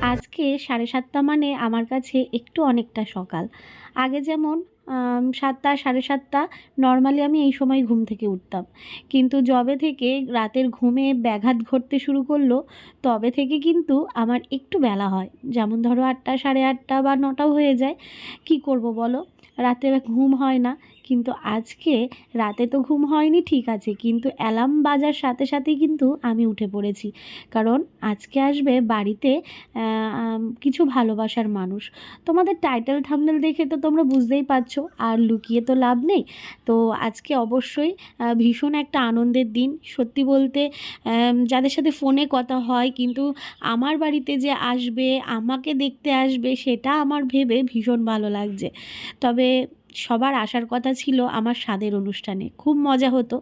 আজকে সাড়ে সাতটা মানে আমার কাছে একটু অনেকটা সকাল। আগে যেমন সাতটা, সাড়ে সাতটা, নর্মালি আমি এই সময় ঘুম থেকে উঠতাম। কিন্তু যবে থেকে রাতের ঘুমে ব্যাঘাত ঘটতে শুরু করল, তবে থেকে কিন্তু আমার একটু বেলা হয়। যেমন ধরো আটটা, সাড়ে আটটা বা নটাও হয়ে যায়। কি করব বলো? রাতে ঘুম হয় না। কিন্তু আজকে রাতে তো ঘুম হয়নি, ঠিক আছে। কিন্তু অ্যালার্ম বাজার সাথে সাথেই কিন্তু আমি উঠে পড়েছি। কারণ আজকে আসবে বাড়িতে কিছু ভালোবাসার মানুষ। তোমাদের টাইটেল থামনেল দেখে তো তোমরা বুঝতেই পারছ, আর লুকিয়ে তো লাভ নেই। তো আজকে অবশ্যই ভীষণ একটা আনন্দের দিন। সত্যি বলতে যাদের সাথে ফোনে কথা হয়, কিন্তু আমার বাড়িতে যে আসবে, আমাকে দেখতে আসবে, সেটা আমার ভেবে ভীষণ ভালো লাগছে। তবে সবার আসার কথা ছিল আমার স্বাদের অনুষ্ঠানে। খুব মজা হতো।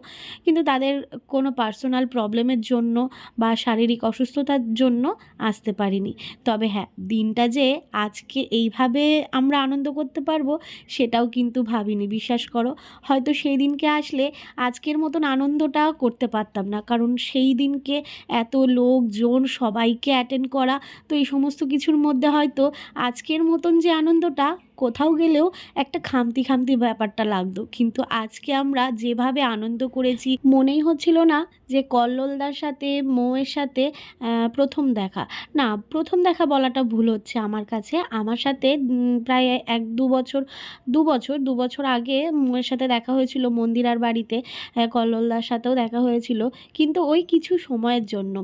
কিন্তু তাদের কোনো পার্সোনাল প্রবলেমের জন্য বা শারীরিক অসুস্থতার জন্য আসতে পারিনি। তবে হ্যাঁ দিনটা যে আজকে এইভাবে আমরা আনন্দ করতে পারব, সেটাও কিন্তু ভাবিনি। বিশ্বাস করো, হয়তো সেই দিনকে আসলে আজকের মতন আনন্দটা করতে পারতাম না। কারণ সেই দিনকে এত লোকজন, সবাইকে অ্যাটেন্ড করা, তো এই সমস্ত কিছুর মধ্যে হয়তো আজকের মতন যে আনন্দটা কোথাও গেলেও একটা খামতি খামতি ব্যাপারটা লাগতো। কিন্তু আজকে আমরা যেভাবে আনন্দ করেছি, মনেই হচ্ছিল না যে কল্লোলদার সাথে, মৌয়ের সাথে প্রথম দেখা। না, প্রথম দেখা বলাটা ভুল হচ্ছে আমার কাছে। আমার সাথে প্রায় এক দু বছর দু বছর দু বছর আগে মৌয়ের সাথে দেখা হয়েছিল মন্দিরার বাড়িতে। কল্লোলদার সাথেও দেখা হয়েছিল, কিন্তু ওই কিছু সময়ের জন্য।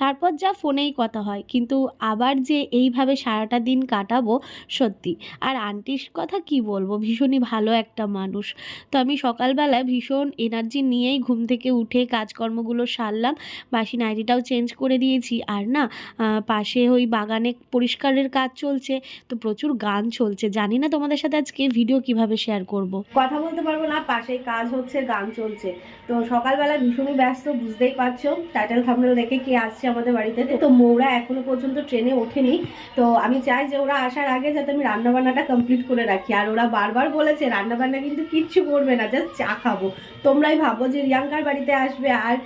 তারপর যা ফোনেই কথা হয়, কিন্তু আবার যে এইভাবে সারাটা দিন কাটাবো, সত্যি। আর আন্টির কথা কি বলব? ভীষণই ভালো একটা মানুষ। তো আমি সকালবেলায় ভীষণ এনার্জি নিয়েই ঘুম থেকে উঠে কাজকর্মগুলো সারলাম। বাসি নাইটিটাও চেঞ্জ করে দিয়েছি। আর না পাশে ওই বাগানে পরিষ্কারের কাজ চলছে। তো প্রচুর গান চলছে। জানি না তোমাদের সাথে আজকে ভিডিও কীভাবে শেয়ার করব। কথা বলতে পারব না, পাশেই কাজ হচ্ছে, গান চলছে। তো সকালবেলা ভীষণই ব্যস্ত, বুঝতেই পারছ। টাইটেল থামনেল দেখে কে আসছে আমাদের বাড়িতে। তো মৌরা এখনও পর্যন্ত ট্রেনে ওঠেনি। তো আমি চাই যে ওরা আসার আগে যাতে আমি রান্নাবান্নাটা কমপ্লিট করে রাখি। আর ওরা বারবার বলেছে, রান্নাবান্না কিন্তু কিচ্ছু করবে না জাস্ট চা খাব। তোমরাই ভাবো যে রিয়াঙ্কার বাড়িতে আসবে আর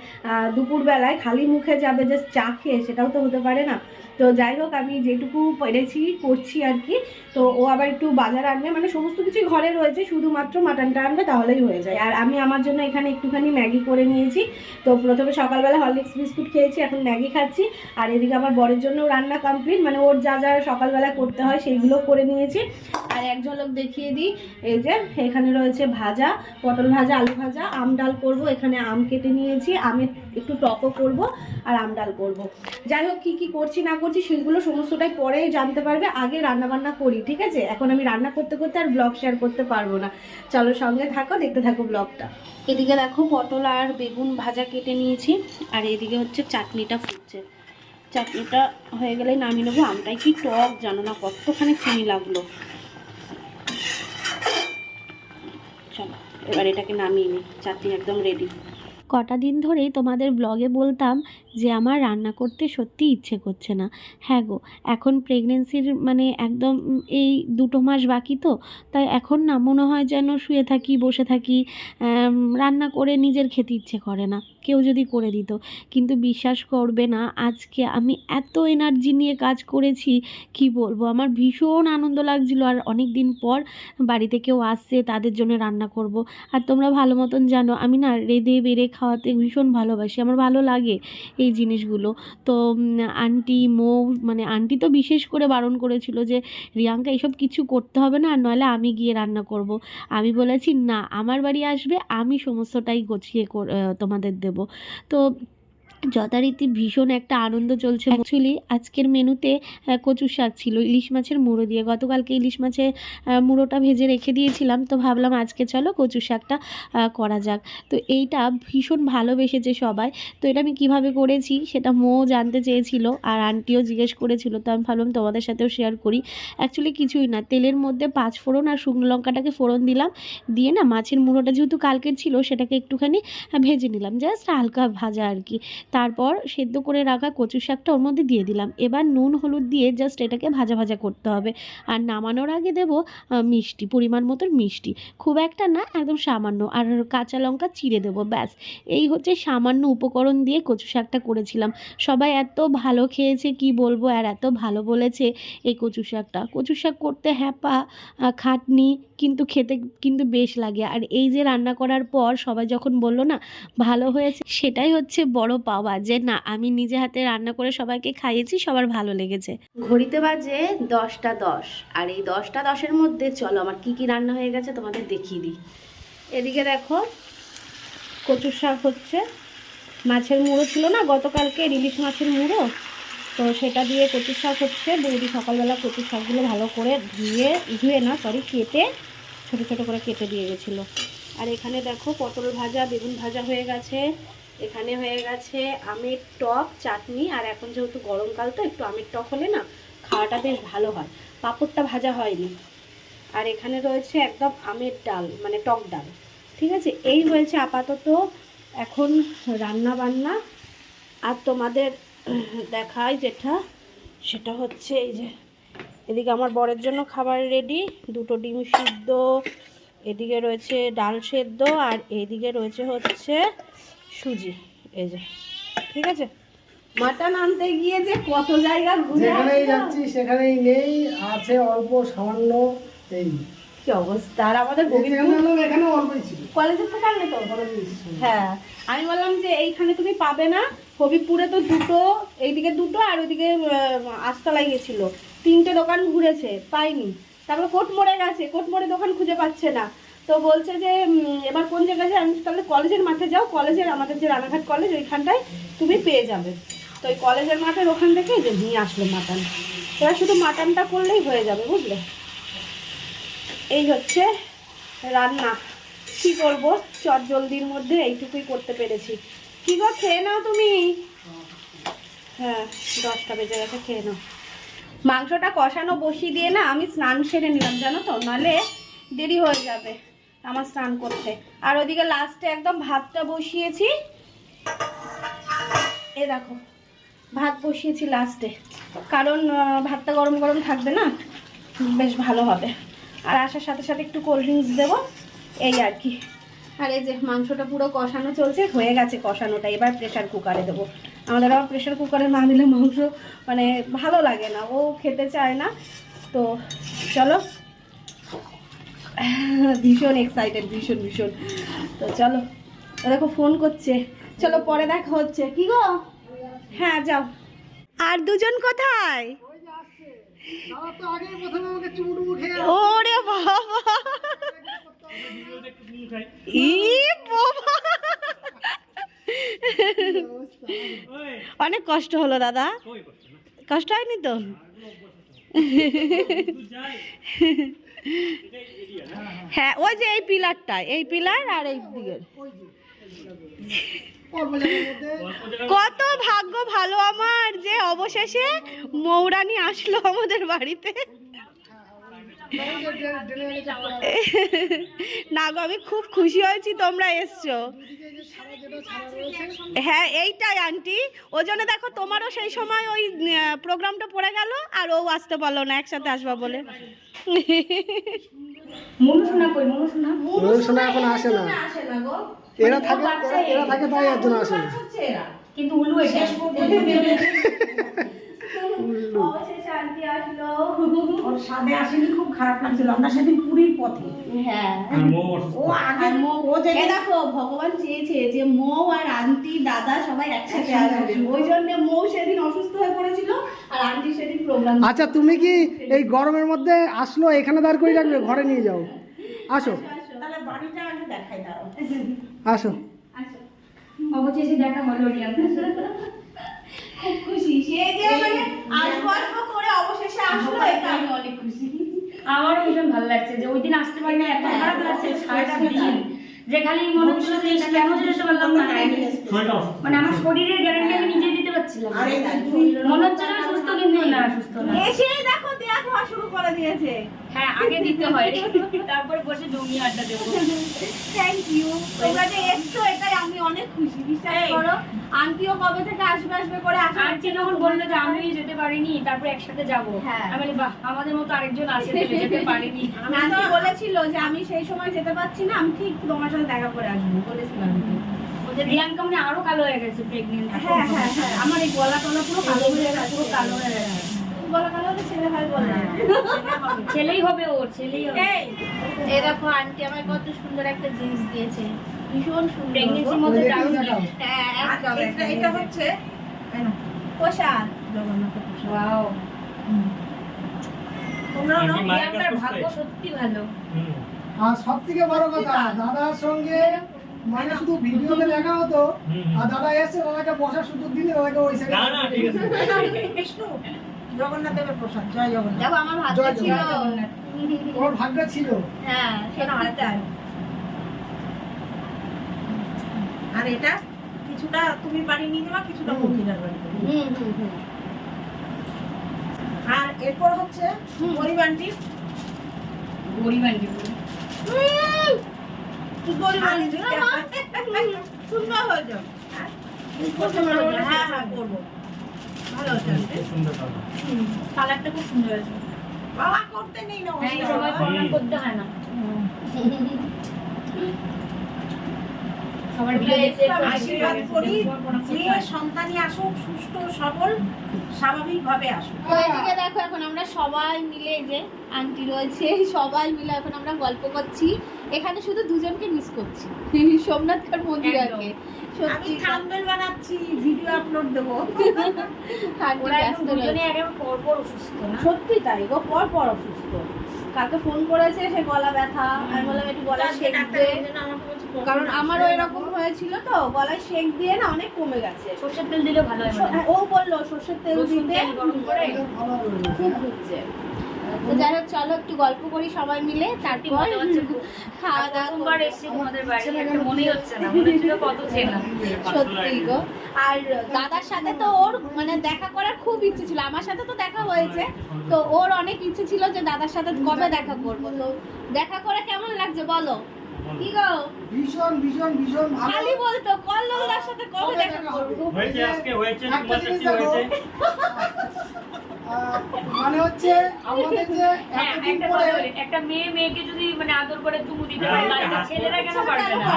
দুপুরবেলায় খালি মুখে যাবে জাস্ট চা খেয়ে, সেটাও তো হতে পারে না। তো যাই হোক, আমি যেটুকু পেরেছি করছি আর কি তো ও আবার একটু বাজার আনবে মানে সমস্ত কিছু ঘরে রয়েছে, শুধুমাত্র মাটনটা আনবে, তাহলেই হয়ে যায়। আর আমি আমার জন্য এখানে একটুখানি ম্যাগি করে নিয়েছি। তো প্রথমে সকালবেলা হরলিক্স বিস্কুট খেয়েছি, এখন ম্যাগি খাচ্ছি। আর এদিকে আমার বরের জন্য রান্না কমপ্লিট মানে ওর যা যা সকালবেলা করতে হয় সেইগুলো করে নিয়েছি। আর এক ঝলক দেখিয়ে দিই, এই যে এখানে রয়েছে ভাজা, পটল ভাজা, আলু ভাজা, আম ডাল করব। এখানে আম কেটে নিয়েছি, আমের একটু টকও করব, আর আম ডাল করব। যাই হোক, কী কী করছি না সেগুলো সমস্তটাই পরে জানতে পারবে, আগে রান্না বান্না করি, ঠিক আছে? এখন আমি রান্না করতে করতে আর ব্লগ শেয়ার করতে পারব না। চলো সঙ্গে থাকো, দেখতে থাকো ব্লগটা এদিকে দেখো পটল আর বেগুন ভাজা কেটে নিয়েছি, আর এদিকে হচ্ছে চাটনিটা ফুটছে। চাটনিটা হয়ে গেলে নামিয়ে নেব, আমটাই কি টক জানো না, কতখানি চিনি লাগল। চলো, এবার এটাকে নামিয়ে নিই চাটনি একদম রেডি কটা দিন ধরেই তোমাদের ব্লগে বলতাম যে আমার রান্না করতে সত্যি ইচ্ছে করছে না। হ্যাঁ গো, এখন প্রেগনেন্সির মানে একদম এই দুটো মাস বাকি তো, তাই এখন না মনে হয় যেন শুয়ে থাকি, বসে থাকি রান্না করে নিজের খেতে ইচ্ছে করে না। কেউ যদি করে দিত। কিন্তু বিশ্বাস করবে না, আজকে আমি এত এনার্জি নিয়ে কাজ করেছি, কি বলব? আমার ভীষণ আনন্দ লাগছিল আর অনেক দিন পর বাড়িতে কেউ আসছে, তাদের জন্য রান্না করব। আর তোমরা ভালো মতন জানো, আমি না রেঁধে, বেড়ে খাওয়াতে ভীষণ ভালোবাসি। আমার ভালো লাগে এই জিনিসগুলো। তো আন্টি, মৌ মানে আন্টি তো বিশেষ করে বারণ করেছিল যে, রিয়াঙ্কা, এসব কিছু করতে হবে না, আর নইলে আমি গিয়ে রান্না করব। আমি বলেছি, না, আমার বাড়ি আসবে, আমি সমস্তটাই গুছিয়ে তোমাদের দেব। তো যথারীতি ভীষণ একটা আনন্দ চলছে। অ্যাকচুয়ালি আজকের মেনুতে কচু শাক ছিল, ইলিশ মাছের মুড়ো দিয়ে। গতকালকে ইলিশ মাছের মুড়োটা ভেজে রেখে দিয়েছিলাম, তো ভাবলাম আজকে চলো কচু শাকটা করা যাক। তো এইটা ভীষণ ভালোবেসেছে সবাই। তো এটা আমি কীভাবে করেছি সেটা মো জানতে চেয়েছিল আর আন্টিও জিজ্ঞেস করেছিল, তো আমি ভাবলাম তোমাদের সাথেও শেয়ার করি। অ্যাকচুয়ালি কিছুই না। তেলের মধ্যে পাঁচ ফোড়ন আর শুকনো লঙ্কাটাকে ফোড়ন দিলাম। দিয়ে না, মাছের মুড়োটা যেহেতু কালকের ছিল, সেটাকে একটুখানি ভেজে নিলাম। জাস্ট হালকা ভাজা আর কি। তারপর সেদ্ধ করে রাখা কচু শাকটা ওর মধ্যে দিয়ে দিলাম। এবার নুন, হলুদ দিয়ে জাস্ট এটাকে ভাজা ভাজা করতে হবে। আর নামানোর আগে দেব মিষ্টি, পরিমাণ মতো মিষ্টি। খুব একটা না, একদম সামান্য। আর কাঁচা লঙ্কা চিড়ে দেবো, ব্যাস। এই হচ্ছে সামান্য উপকরণ দিয়ে কচু শাকটা করেছিলাম। সবাই এত ভালো খেয়েছে, কি বলব? আর এত ভালো বলেছে এই কচু শাকটা। কচু শাক করতে হ্যাপা খাটনি কিন্তু খেতে কিন্তু বেশ লাগে। আর এই যে রান্না করার পর সবাই যখন বলল, না, ভালো হয়েছে, সেটাই হচ্ছে বড় পাওয়া। যে না, আমি নিজে হাতে রান্না করে সবাইকে খাইয়েছি, সবার ভালো লেগেছে। ঘড়িতে বাজে দশটা দশ, আর এই দশটা দশের মধ্যে চলো, আমার কি কি রান্না হয়ে গেছে তোমাদের দেখিয়ে দিই। এদিকে দেখো, কচুর শাক হচ্ছে। মাছের মুড়ো ছিল না, গতকালকে ইলিশ মাছের মুড়ো। তো সেটা দিয়ে কচুর শাক হচ্ছে। বৌদি সকালবেলা কচুর শাকগুলো ভালো করে ধুয়ে ধুয়ে না সরি কেটে ছোটো ছোটো করে কেটে দিয়ে গেছিল। আর এখানে দেখো, পটল ভাজা, বেগুন ভাজা হয়ে গেছে। এখানে হয়ে গেছে আমের টক, চাটনি, আর এখন যেহেতু গরমকাল তো একটু আমের টক হলে না খাওয়াটা বেশ ভালো হয়। পাঁপড়টা ভাজা হয়নি। আর এখানে রয়েছে একদম আমের ডাল মানে টক ডাল। ঠিক আছে? এই হয়েছে আপাতত এখন রান্না বান্না আর তোমাদের দেখায় যেটা, সেটা হচ্ছে এই যে, এদিকে আমার বরের জন্য খাবার রেডি দুটো ডিম সিদ্ধ, এদিকে রয়েছে ডাল সেদ্ধ, আর এদিকে রয়েছে হচ্ছে সুজি এই যে ঠিক আছে? মাটন আনতে গিয়ে যে কত জায়গা ঘুরে যেখানেই যাচ্ছি সেখানেই নেই আছে অল্প সামান্য এই। কি অবস্থা? আর আমাদের এখানে অল্পই ছিল। আনলে তো হ্যাঁ আমি বললাম যে এইখানে তুমি পাবে না। হবিবপুরে তো দুটো এইদিকে দুটো আর ওইদিকে আস্তলায় গেছিল। তিনটে দোকান ঘুরেছে পাইনি। তারপরে কোট মোড়ে গেছে কোট মোড়ে দোকান খুঁজে পাচ্ছে না। তো বলছে যে এবার কোন জায়গায় আমি তাহলে কলেজের মাঠে যাও, কলেজের আমাদের যে রানাঘাট কলেজ, ওইখানটায় তুমি পেয়ে যাবে। তো ওই কলেজের মাঠের ওখান থেকে যে নিয়ে আসলো মাটন। এবার শুধু মাটনটা করলেই হয়ে যাবে, বুঝলে? এই হচ্ছে রান্না। কি করব? চট জলদির মধ্যে এইটুকুই করতে পেরেছি। কি গো, খেয়ে নাও তুমি? হ্যাঁ দশটা বেজে গেছে, খেয়ে নাও। মাংসটা কষানো বসিয়ে দিয়ে না আমি স্নান সেরে নিলাম, জানো তো? নাহলে দেরি হয়ে যাবে। আমার স্নান করতে। আর ওইদিকে লাস্টে একদম ভাতটা বসিয়েছি। এ দেখো, ভাত বসিয়েছি লাস্টে কারণ ভাতটা গরম গরম থাকবে না? বেশ ভালো হবে। আর আসার সাথে সাথে একটু কোল্ড ড্রিঙ্কস দেবো। এই আর কি। আর এই যে, মাংসটা পুরো কষানো চলছে, হয়ে গেছে কষানোটা। এবার প্রেশার কুকারে দেবো। আমাদের আবার প্রেশার কুকারে না দিলে মাংস মানে ভালো লাগে না। ও খেতে চায় না। তো চলো ভীষণ এক্সাইটেড ভীষণ ভীষণ। তো চলো দেখো ফোন করছে। চলো পরে দেখা হচ্ছে। কি গো? হ্যাঁ যাও। আর দুজন কোথায়? ওরে বাবা। অনেক কষ্ট হলো দাদা। কষ্ট হয়নি তো? হ্যাঁ ওই যে এই পিলারটা, এই পিলার আর এই দিকের। কত ভাগ্য ভালো আমার যে অবশেষে মৌরানি আসলো আমাদের বাড়িতে। না গো আমি খুব খুশি হয়েছি তোমরা এসছো। হ্যাঁ এইটাই আন্টি। ওই জন্য দেখো তোমারও সেই সময় ওই প্রোগ্রামটা পড়ে গেল আর ও আসতে পারল না একসাথে আসবা বলে। এখন আসে না। এরা থাকে এরা- এরা থাকে তাই একজন আসে কিন্তু উলু এটা অবশেষে আন্টি আসলো। ওর সাদে আসেনি খুব খারাপ লাগছিল। আমরা সেদিন পুরীর পথে। হ্যাঁ। ও আগে ও যে দেখো ভগবান চেয়েছে যে মৌ আর আন্টি দাদা সবাই একসাথে আসবে। ওই জন্য মৌ সেদিন অসুস্থ হয়ে পড়েছিল আর আন্টি সেদিন প্রোগ্রাম আচ্ছা তুমি কি এই গরমের মধ্যে আসলো এখানে দাঁড় করে রাখবে ঘরে নিয়ে যাও। আসো। তাহলে বাড়িটা আগে দেখাই দাও। আসো। অবশেষে দেখা হলো খুব খুশি। সে যে মানে আসব আসব করে অবশেষে আসলো এটা। আমি অনেক খুশি। আমারও ভীষণ ভালো লাগছে যে ওই দিন আসতে পারি না এত খারাপ লাগছে সারাটা দিন। যে খালি মনে হচ্ছিল যে কেন যে যেতে পারলাম না। মানে আমার শরীরের গ্যারান্টি আমি নিজে দিতে পারছিলাম। মনে হচ্ছে না সুস্থ কিন্তু না সুস্থ না। এসেই দেখো খাওয়া শুরু করে দিয়েছে। হ্যাঁ আগে দিতে হয়। তারপরে বসে জমি আড্ডা দেবো। থ্যাংক ইউ তোমরা যে এসছো এটাই আমি অনেক খুশি। বিশ্বাস করো আন্টিও কবে থেকে আসবে আসবে করে আন্টি যখন বলল যে আমি যেতে পারিনি তারপরে একসাথে যাব। হ্যাঁ। আমি বাহ আমাদের মতো আরেকজন আছে যে যেতে পারিনি। বলেছিল যে আমি সেই সময় যেতে পারছি না আমি ঠিক তোমার সাথে দেখা করে আসব বলেছিলাম মানে আরও কালো হয়ে গেছে প্রেগনেন্ট হ্যাঁ হ্যাঁ হ্যাঁ। আমার এই গলা টলা পুরো কালো হয়ে গেছে পুরো কালো হয়ে গেছে। হয় ছেলেই হবে ওর ছেলেই হবে। এই দেখো আন্টি আমায় কত সুন্দর একটা জিন্স দিয়েছে। ভীষণ সুন্দর। হ্যাঁ আর একদম এটা হচ্ছে? পোশাক। Wow. ভাগ্য সত্যি ভালো। আর সব থেকে বড় কথা দাদার সঙ্গে মানে শুধু ভিডিওতে দেখা হতো আর দাদা এসে দাদাকে বসার সুযোগ দিলে দাদাকে ওই সাইডে না না ঠিক আছে। বিষ্ণু জগন্নাথ দেবের প্রসাদ জয় জগন্নাথ। দেখো আমার ভাগ্য ছিল। ওর ভাগ্য ছিল। হ্যাঁ সত্যিটাই আর এটা কিছুটা তুমি বাড়ি নিয়ে যাবা কিছুটা। মন্দিরের বাড়িতে হুম হুম হুম। আর এরপর হচ্ছে পরিবারটি গরিব আন্টি বলে। সুন্দর হয়েছে। হ্যাঁ হ্যাঁ করব। ভালো হয়েছে সুন্দর কালারটা খুব সুন্দর আছে। বাবা করতে নেই না হ্যাঁ করতে হয় না সবার বিয়ে দেখতে একটু আশীর্বাদ করি যে সন্তানই আসুক সুস্থ সবল স্বাভাবিক ভাবে আসুক এদিকে দেখো এখন আমরা সবাই মিলে যে আন্টি রয়েছে সবাই মিলে এখন আমরা গল্প করছি। এখানে শুধু দুজনকে মিস করছি। সোমনাথকার মন্দিরাকে। আমি সত্যি। থাম্বনেল বানাচ্ছি ভিডিও আপলোড দেবো। সত্যি তাই গো পর পর অসুস্থ। কালকে ফোন করেছে সে গলা ব্যথা। আমি বললাম একটু গলা কারণ আমারও এরকম হয়েছিল তো গলায় শেক দিয়ে না অনেক কমে গেছে। সর্ষের তেল দিলে ভালো হয় মানে ও বলল সর্ষের তেল দিতে। খুব তো যাই হোক চলো একটু গল্প করি সবাই মিলে তারপর মজা হচ্ছে খুব। খাওয়া দাওয়া প্রথমবার তোমাদের বাড়ি একটা হচ্ছে না মনে হচ্ছিল কত চেনা। সত্যি গো। আর দাদার সাথে তো ওর মানে দেখা করার খুব ইচ্ছে ছিল। আমার সাথে তো দেখা হয়েছে। তো ওর অনেক ইচ্ছে ছিল যে দাদার সাথে কবে দেখা করব। তো দেখা করে কেমন লাগছে বলো? কি গো? ভীষণ ভীষণ ভীষণ ভালো। খালি বলতো কল্লোলদার সাথে কবে দেখা করব? হয়েছে আজকে হয়েছে তোমার জিনিস হয়েছে? মানে হচ্ছে আমাদের যে হ্যাঁ এতদিন একটা পরে একটা মেয়ে মেয়েকে যদি মানে আদর করে চুমু দিতে পারে তাহলে ছেলেরা কেন পারবে না?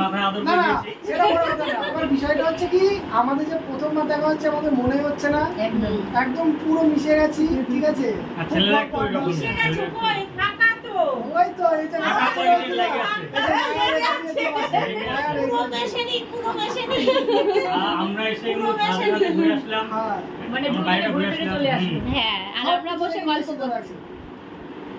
মাথায় আদর করে দিয়েছি সেটা বড় কথা না। আমার বিষয়টা হচ্ছে কি আমাদের যে প্রথমবার দেখা হচ্ছে আমাদের মনে হচ্ছে না। একদম। পুরো মিশে গেছি ঠিক আছে? আর ছেলেরা একটু মিশে গেছো। কই? ফাঁকা তো ওই তো এই যে টাকা পয়সা লাগে আছে এই যে মায়ের এখানে দিয়ে বসে। মায়ের পুরো এখানে। মেশেনি পুরো মেশেনি আ- আমরা এসে ঘুরে আসলাম। হ্যাঁ। মানে বাইরে ঘুরে আসলাম। চলে আসবে হুম, হ্যাঁ আর আমরা বসে গল্প করছি।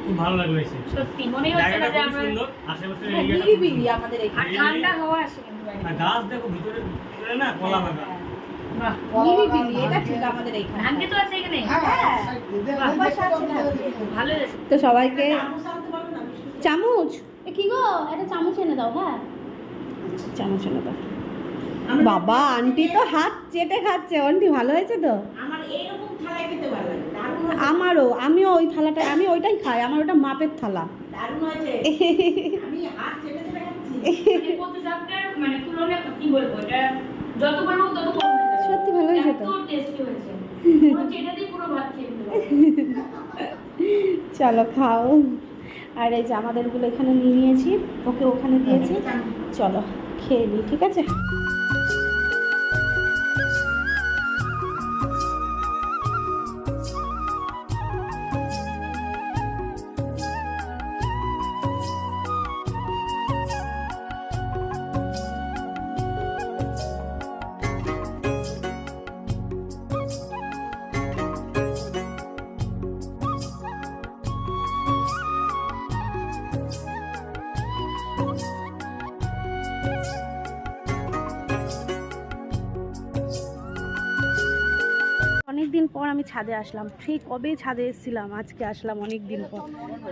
খুব ভালো লাগল এসে। সত্যি মনেই হচ্ছে না যে আমরা আশেপাশে হ্যাঁ, এরিয়াটা। আমাদের এখানে। ঠান্ডা হাওয়া আসে কিন্তু আর গাছ দেখো ভিতরে ভিতরে না কলা বাগান। তো সবাইকে চামচ? চামচ? কি গো? একটা চামচ এনে দাও হ্যাঁ। চামচ এনে দাও। বাবা আন্টি তো হাত চেটে খাচ্ছে। আন্টি ভালো হয়েছে তো? আমার এইরকম থালায় খেতে ভালো লাগে। দারুণ আমারও। আমিও ওই থালাটা আমি ওইটাই খাই। আমার ওটা মাপের থালা। মানে তুলনায় কি বলব? এটা যত বলব তত। সত্যি ভালো হয়েছে। তো। চলো খাও। আর এই যে আমাদেরগুলো এখানে নিয়ে নিয়েছি ওকে ওখানে দিয়েছি। চলো। খেয়ে নিই ঠিক আছে? পর আমি ছাদে আসলাম। সেই কবে ছাদে এসেছিলাম? আজকে আসলাম অনেক দিন পর।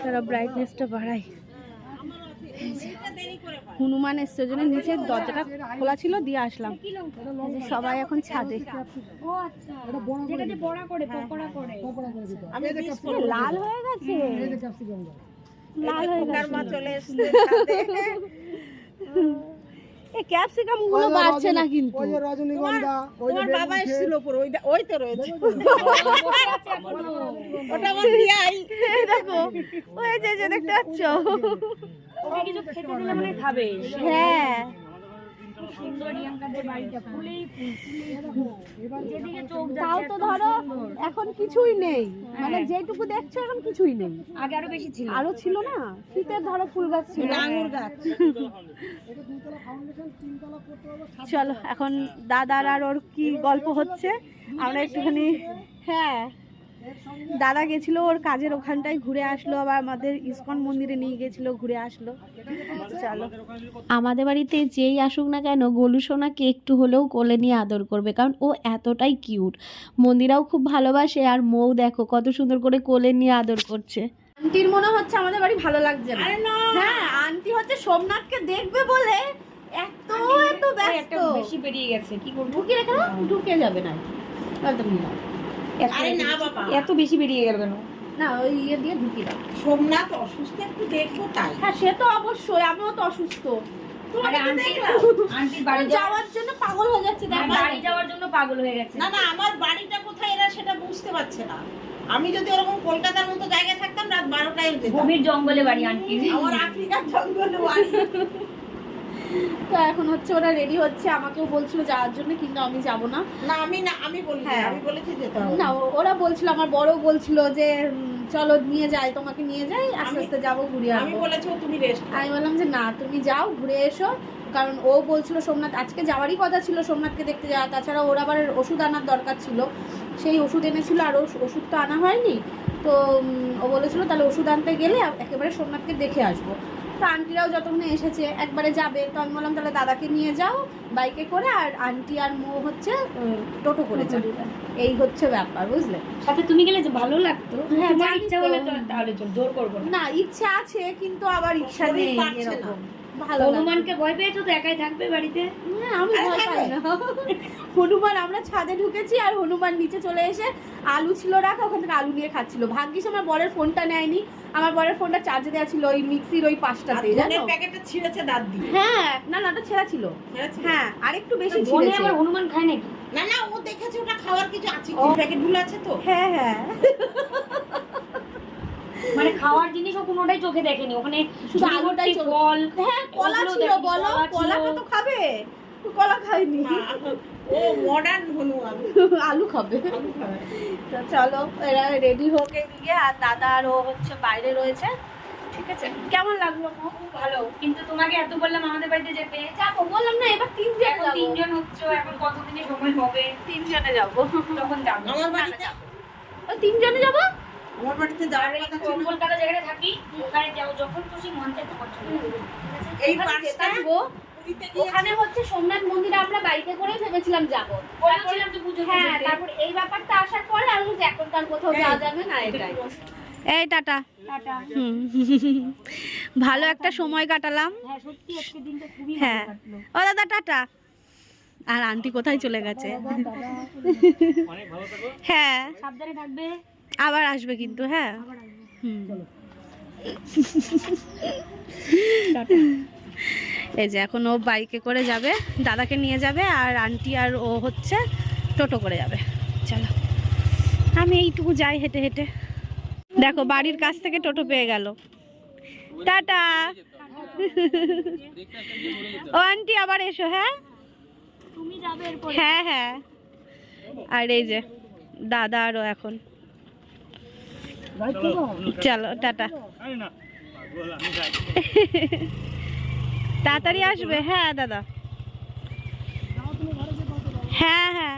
তারা ব্রাইটনেসটা বাড়াই হনুমান এসছে ওই জন্য নিচের দরজাটা খোলা ছিল দিয়ে আসলাম। সবাই এখন ছাদে। ও আচ্ছা যেটা দিয়ে বড়া করে। পকোড়া করে আমি মিস এ, লাল হয়ে গেছে। লাল হয়ে গেছে। চলে এসেছে ছাদে। এ ক্যাপসিকামগুলো বাড়ছে না কিন্তু। ওই যে রজনীগন্ধা ওই যে বাবা এসেছিল উপরে ওই ওই তো রয়েছে। ওটা আমার দিয়াই। দেখো ওই যে যে দেখতে পাচ্ছ? ওকে কিছু খেতে দিলে মানে খাবে। হ্যাঁ। সুন্দর রিয়াঙ্কাদের বাড়িটা ফুলেই যেদিকে চোখ তাও তো ধরো এখন কিছুই নেই। মানে হ্যাঁ। যেটুকু দেখছ এখন কিছুই নেই। আগে আরও বেশি ছিল। আরও ছিল না? শীতের ধরো ফুল গাছ ছিল। আঙুর গাছ। চলো এখন দাদার আর ওর কি গল্প হচ্ছে? আমরা একটুখানি হ্যাঁ। দাদা গেছিল ওর কাজের ওখানটায় ঘুরে আসলো আবার আমাদের ইস্কন মন্দিরে নিয়ে গেছিল ঘুরে আসলো। চলো। আমাদের বাড়িতে যেই আসুক না কেন গোলু সোনাকে একটু হলেও কোলে নিয়ে আদর করবে কারণ ও এতটাই কিউট। মন্দিরাও খুব ভালোবাসে আর মৌ দেখো কত সুন্দর করে কোলে নিয়ে আদর করছে। আন্টির মনে হচ্ছে আমাদের বাড়ি ভালো লাগছে না। হ্যাঁ আন্টি হচ্ছে সোমনাথকে দেখবে বলে এত এত ব্যস্ত একটা বেশি বেরিয়ে গেছে কি করব? ঢুকে রেখে ঢুকে যাবে না একদম না। এত- আরে না বাবা। এত বেশি বেরিয়ে গেল কেন? না ওই ইয়ে দিয়ে ঢুকিয়ে দাও। সোমনাথ অসুস্থ একটু দেখব তাই। হ্যাঁ সে তো অবশ্যই আমিও তো অসুস্থ। আরে আন্টি আন্টির বাড়ি যাওয়ার জন্য পাগল হয়ে যাচ্ছে দেখ। বাড়ি যাওয়ার জন্য পাগল হয়ে গেছে। না না আমার বাড়িটা কোথায় এরা সেটা বুঝতে পারছে না। আমি যদি ওরকম কলকাতার মতো জায়গায় থাকতাম রাত বারোটায় গভীর জঙ্গলে বাড়ি আন্টির আমার আফ্রিকার জঙ্গলে বাড়ি। তো এখন হচ্ছে ওরা রেডি হচ্ছে আমাকেও বলছিল যাওয়ার জন্য কিন্তু আমি যাব না। না আমি না আমি বলি হ্যাঁ। আমি বলেছি যেতে হবে না ওরা বলছিল আমার বড় বলছিল যে চলো নিয়ে যাই তোমাকে নিয়ে যাই আস্তে আস্তে যাব ঘুরে আমি বলেছি তুমি রেস্ট আমি বললাম যে না তুমি যাও ঘুরে এসো কারণ ও বলছিল সোমনাথ আজকে যাওয়ারই কথা ছিল সোমনাথকে দেখতে যাওয়া তাছাড়া ওর আবার ওষুধ আনার দরকার ছিল। সেই ওষুধ এনেছিল আর ওষুধ তো আনা হয়নি। তো ও বলেছিল তাহলে ওষুধ আনতে গেলে একেবারে সোমনাথকে দেখে আসব। তো আন্টিরাও যতক্ষণে এসেছে একবারে যাবে। তো আমি বললাম তাহলে দাদাকে নিয়ে যাও বাইকে করে আর আন্টি আর মো হচ্ছে টোটো করে যাবে। এই হচ্ছে ব্যাপার বুঝলে? সাথে তুমি গেলে যে ভালো লাগতো হ্যাঁ, ইচ্ছা হলে তাহলে জোর করব না। না ইচ্ছা আছে কিন্তু আবার ইচ্ছা নেই এরকম। ভালো হনুমানকে ভয় পেয়েছ তো একাই থাকবে বাড়িতে? না, আমি ভয় পাই না। হনুমান আমরা ছাদে ঢুকেছি আর হনুমান নিচে চলে এসে আলু ছিল রাখা ওখান থেকে আলু নিয়ে খাচ্ছিল। ভাগ্যিস আমার বরের ফোনটা নেয়নি। আমার বরের ফোনটা চার্জে দেওয়া ছিল ওই মিক্সির ওই পাঁচটাতে জানো? প্যাকেটটা ছিঁড়েছে দাঁত দিয়ে। হ্যাঁ না না ওটা ছেঁড়া ছিল। হ্যাঁ আর একটু বেশি ছিঁড়েছে। হনুমান খায় নাকি? না না ও দেখেছে ওটা খাওয়ার কিছু আছে ও। প্যাকেটগুলো আছে তো? হ্যাঁ হ্যাঁ। মানে খাওয়ার জিনিস ও কোনোটাই চোখে দেখেনি। ওখানে শুধু আলুটাই ফল হ্যাঁ কলা ছিল বলো কলাটা তো খাবে? কলা খাইনি। ও মডার্ন আলু। খাবে। তো চলো এরা রেডি হোক এদিকে আর দাদা আর ও হচ্ছে বাইরে রয়েছে। ঠিক আছে? কেমন লাগল খুব ভালো। কিন্তু তোমাকে এত বললাম আমাদের বাড়িতে যেতে যাব। বললাম না এবার তিনজন তিনজন হচ্ছে এখন কতদিনে সময় হবে? তিনজনে যাব। তখন যাব। আমার বাড়িতে? তিনজনে যাব? আমার বাড়িতে যাওয়ার কথা ছিল কলকাতা জায়গায় থাকি ওখানে যাও যখন খুশি মন তখন যাও। এই ওখানে পাঁচটা যেতাম ওখানে হচ্ছে সোমনাথ মন্দিরে আমরা বাইকে করে ভেবেছিলাম যাব। বলেছিলাম তো পুজো হ্যাঁ তারপর এই ব্যাপারটা আসার পরে আমি বলছি এখন তার কোথাও যাওয়া যাবে না এটাই। এই টাটা। টাটা। ভালো একটা সময় কাটালাম। হ্যাঁ হ্যাঁ। কাটলো। ও দাদা টাটা। আর আন্টি কোথায় চলে গেছে? অনেক ভালো থাকো হ্যাঁ। সাবধানে থাকবে। আবার আসবে কিন্তু হ্যাঁ। এই যে এখন ও বাইকে করে যাবে দাদাকে নিয়ে যাবে আর আন্টি আর ও হচ্ছে টোটো করে যাবে। চলো। আমি এইটুকু যাই হেঁটে হেঁটে। দেখো বাড়ির কাছ থেকে টোটো পেয়ে গেল। টাটা। ও আন্টি আবার এসো হ্যাঁ। হ্যাঁ হ্যাঁ। আর এই যে দাদা আরও এখন। চলো টাটা। তাড়াতাড়ি আসবে? হ্যাঁ দাদা। হ্যাঁ হ্যাঁ।